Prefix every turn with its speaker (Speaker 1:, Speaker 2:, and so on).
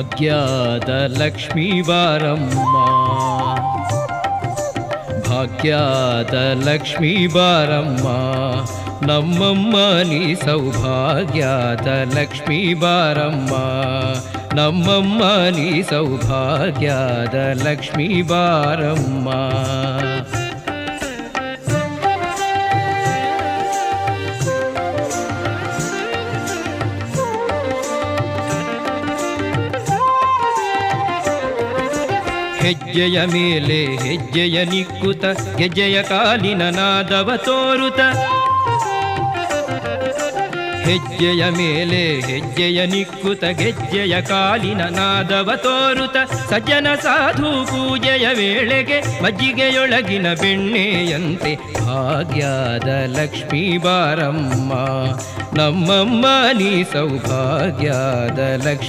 Speaker 1: భాగ్యాదలక్ష్మీవారమ్మ. భాగ్యాదలక్ష్మీవారమ్మ నమ్మమ్మ నీ సౌభాగ్యాదలక్ష్మీవారమ్మ నమ్మమ్మ నీ సౌభాగ్యాదలక్ష్మీవారమ్మ. ಹೆಜ್ಜೆಯ ಮೇಲೆ ಹೆಜ್ಜೆಯ ನಿಕ್ಕುತ, ಗೆಜ್ಜೆಯ ಕಾಲಿನ ನಾದವ ತೋರುತ. ಹೆಜ್ಜೆಯ ಮೇಲೆ ಹೆಜ್ಜೆಯ ನಿಕ್ಕುತ, ಗೆಜ್ಜೆಯ ಕಾಲಿನ ನಾದವ ತೋರುತ. ಸಜ್ಜನ ಸಾಧು ಪೂಜೆಯ ವೇಳೆಗೆ ಮಜ್ಜಿಗೆಯೊಳಗಿನ ಬೆಣ್ಣೆಯಂತೆ, ಭಾಗ್ಯದ ಲಕ್ಷ್ಮೀ ಬಾರಮ್ಮ, ನಮ್ಮಮ್ಮ ನೀ ಸೌಭಾಗ್ಯದ ಲಕ್ಷ್ಮೀ